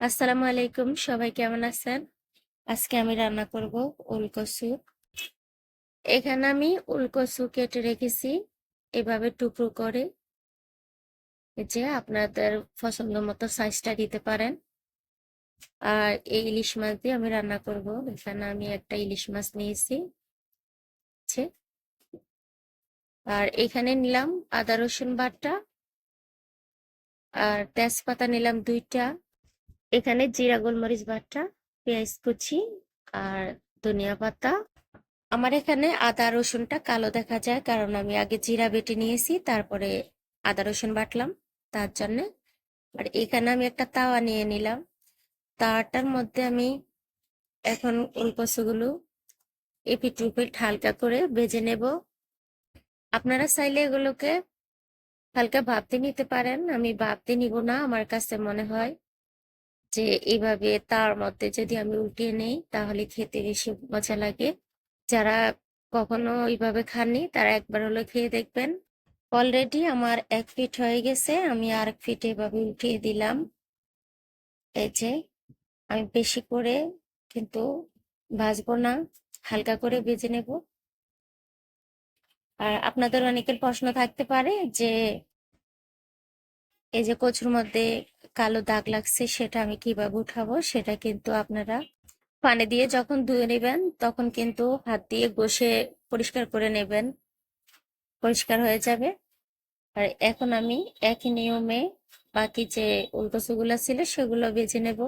আসসালামু আলাইকুম, সবাই কেমন আছেন? আজকে আমি রান্না করব উলকসু এখানে আমি উলকসু কেটে রেখেছি, এভাবে টুকরো করে। যে আপনাদের পছন্দ মতো সাইজটা দিতে পারেন। আর এই ইলিশ মাছ দিয়ে আমি রান্না করব। এখানে আমি একটা ইলিশ মাছ নিয়েছি। আর এখানে নিলাম আদা রসুন বাটা। আর তেজপাতা নিলাম দুইটা। এখানে জিরা, গোলমরিচ বাটা, পেঁয়াজ কুচি আর ধনিয়া পাতা। আমার এখানে আদা, রসুনটা কালো দেখা যায় কারণ আমি আগে জিরা বেটে নিয়েছি, তারপরে আদা, রসুন বাটলাম তার জন্য। আর এখানে আমি একটা তাওয়া নিয়ে নিলাম। তাওয়াটার মধ্যে আমি এখন উলকসুগুলো এপিট উপিট হালকা করে ভেজে নেব। আপনারা চাইলে এগুলোকে হালকা ভাবতে নিতে পারেন, আমি ভাবতে নিব না, আমার কাছে মনে হয়। যে এইভাবে তার মধ্যে যদি আমি উঠিয়ে নেই, তাহলে খেতে বেশি মজা লাগে। যারা কখনো এইভাবে খাননি, তারা একবার হলো খেয়ে দেখবেন। অলরেডি আমার এক ফিট হয়ে গেছে, আমি আর এক ফিট এভাবে উঠিয়ে দিলাম। এই যে, আমি বেশি করে কিন্তু ভাজবো না, হালকা করে ভেজে নেব। আর আপনাদের অনেকের প্রশ্ন থাকতে পারে যে, এই যে কচুর মধ্যে কালো দাগ লাগছে সেটা আমি কীভাবে উঠাবো সেটা কিন্তু আপনারা পানি দিয়ে যখন ধুয়ে নেবেন তখন কিন্তু হাত দিয়ে ঘষে পরিষ্কার করে নেবেন। পরিষ্কার হয়ে যাবে। আর এখন আমি একই নিয়মে বাকি যে উলকচুগুলো ছিল সেগুলো বেছে নেব।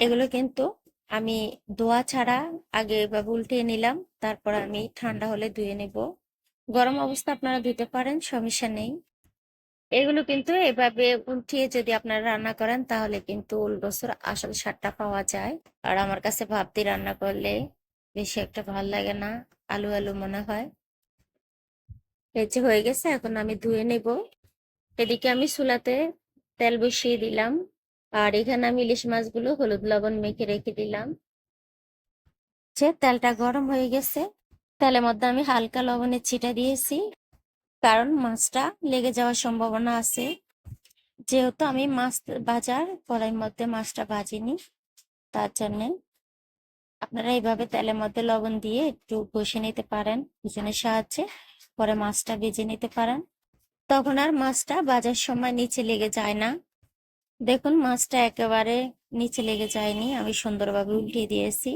এগুলো কিন্তু আমি ধোয়া ছাড়া আগে এভাবে উল্টিয়ে নিলাম, তারপর আমি ঠান্ডা হলে ধুয়ে নেব। গরম অবস্থা আপনারা ধুতে পারেন, সমস্যা নেই। এগুলো কিন্তু এভাবে উঠিয়ে যদি আপনারা রান্না করেন, তাহলে কিন্তু উলবসর আসল স্বাদটা পাওয়া যায়। আর আমার কাছে ভাবতে রান্না করলে বেশি একটা ভালো লাগে না, আলু আলু মনে হয়। এই হয়ে গেছে, এখন আমি ধুয়ে নেব। এদিকে আমি চুলাতে তেল বসিয়ে দিলাম। আর এখানে আমি ইলিশ মাছগুলো হলুদ লবণ মেখে রেখে দিলাম। যে তেলটা গরম হয়ে গেছে, তেলের মধ্যে আমি হালকা লবণের ছিটা দিয়েছি। কারণ মাছটা লেগে যাওয়ার সম্ভাবনা আছে। যেহেতু আমি মাছ বাজার, কড়াইয়ের মধ্যে মাছটা ভাজিনি, তার জন্যে আপনারা এইভাবে তেলের মধ্যে লবণ দিয়ে একটু বসে নিতে পারেন পিছনের সাহায্যে পরে মাছটা ভেজে নিতে পারেন। তখন আর মাছটা বাজার সময় নিচে লেগে যায় না। দেখুন, মাছটা একেবারে নিচে লেগে যায়নি, আমি সুন্দরভাবে উল্টিয়ে দিয়েছি।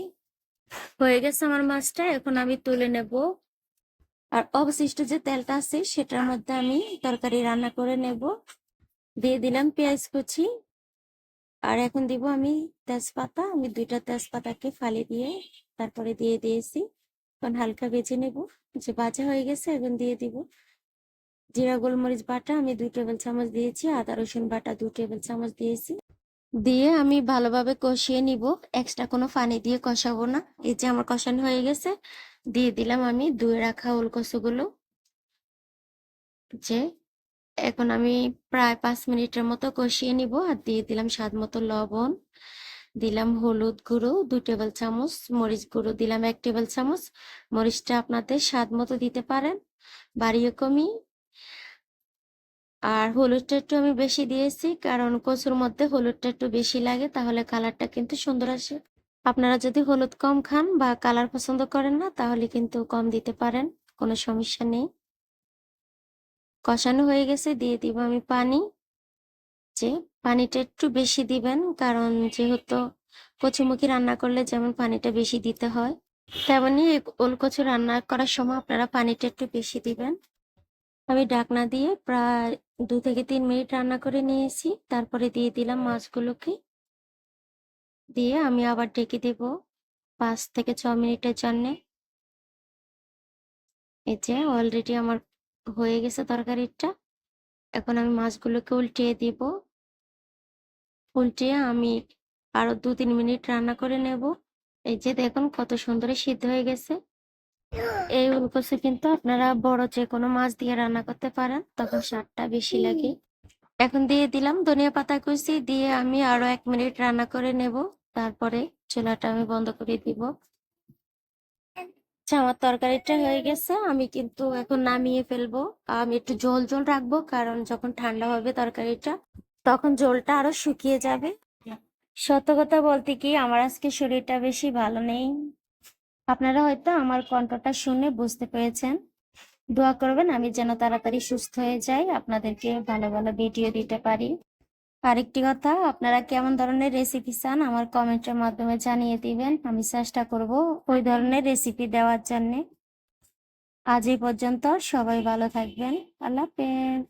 হয়ে গেছে আমার মাছটা, এখন আমি তুলে নেব আর অবশিষ্ট যে তেলটা আছে, সেটার মধ্যে আমি তরকারি রান্না করে নেব। দিয়ে দিলাম পেঁয়াজ কুচি। আর এখন দিব আমি তেজপাতা। আমি দুইটা তেজপাতাকে ফালি দিয়ে তারপরে দিয়ে দিয়েছি। এখন হালকা বেজে নেব। যে ভাজা হয়ে গেছে, এখন দিয়ে দিব। জিরা, গোলমরিচ বাটা আমি দুই টেবিল চামচ দিয়েছি। আদা, রসুন বাটা দুই টেবিল চামচ দিয়েছি। দিয়ে আমি ভালোভাবে কষিয়ে নিব। এক্সট্রা কোনো পানি দিয়ে কষাবো না। এই যে আমার কষানো হয়ে গেছে। দিয়ে দিলাম আমি ধুয়ে রাখা ওলকসুগুলো। যে এখন আমি প্রায় পাঁচ মিনিটের মতো কষিয়ে নিব আর দিয়ে দিলাম স্বাদ মতো লবণ। দিলাম হলুদ গুঁড়ো দুই টেবিল চামচ মরিচ গুঁড়ো, দিলাম এক টেবিল চামচ। মরিচটা আপনাদের স্বাদ মতো দিতে পারেন, বাড়িয়ে কমিয়ে। আর হলুদটা একটু আমি বেশি দিয়েছি, কারণ কচুর মধ্যে হলুদটা একটু বেশি লাগে, তাহলে কালারটা কিন্তু সুন্দর আসে। আপনারা যদি হলুদ কম খান বা কালার পছন্দ করেন না, তাহলে কিন্তু কম দিতে পারেন, কোনো সমস্যা নেই। কষানো হয়ে গেছে, দিয়ে দিব আমি পানি। যে পানিটা একটু বেশি দিবেন, কারণ যেহেতু কচুমুখি রান্না করলে যেমন পানিটা বেশি দিতে হয়, তেমনি ওলকচু রান্না করার সময় আপনারা পানিটা একটু বেশি দিবেন। আমি ডাকনা দিয়ে প্রায় দু থেকে তিন মিনিট রান্না করে নিয়েছি, তারপরে দিয়ে দিলাম মাছগুলোকে। দিয়ে আমি আবার ঢেকে দেব পাঁচ থেকে ছ মিনিটের জন্য। এই যে অলরেডি আমার হয়ে গেছে তরকারিটা। এখন আমি মাছগুলোকে উল্টিয়ে দিব। উল্টিয়ে আমি আরও দু তিন মিনিট রান্না করে নেব। এই যে দেখুন কত সুন্দর সিদ্ধ হয়ে গেছে। এই উলকচু কিন্তু আপনারা বড় যে কোনো মাছ দিয়ে রান্না করতে পারেন, তখন স্বাদটা বেশি লাগে। এখন দিয়ে দিলাম ধনিয়া পাতা কুচি, দিয়ে আমি আরও এক মিনিট রান্না করে নেব। তারপরে চুলাটা আমি বন্ধ করে দিব। আচ্ছা আমার তরকারিটা হয়ে গেছে, আমি কিন্তু এখন নামিয়ে ফেলব। আমি একটু জল জল রাখব, কারণ যখন ঠান্ডা হবে তরকারিটা, তখন জলটা আরও শুকিয়ে যাবে। সত্য কথা বলতে কি, আমার আজকে শরীরটা বেশি ভালো নেই। আপনারা হয়তো আমার কণ্ঠটা শুনে বুঝতে পেরেছেন। দোয়া করবেন, আমি যেন তাড়াতাড়ি সুস্থ হয়ে যাই। আপনাদেরকে ভালো ভালো ভিডিও দিতে পারি। আরেকটি কথা, আপনারা কেমন ধরনের রেসিপি চান আমার কমেন্টের মাধ্যমে জানিয়ে দিবেন। আমি চেষ্টা করব ওই ধরনের রেসিপি দেওয়ার জন্যে। আজ এই পর্যন্ত, সবাই ভালো থাকবেন। আল্লাহ হাফেজ।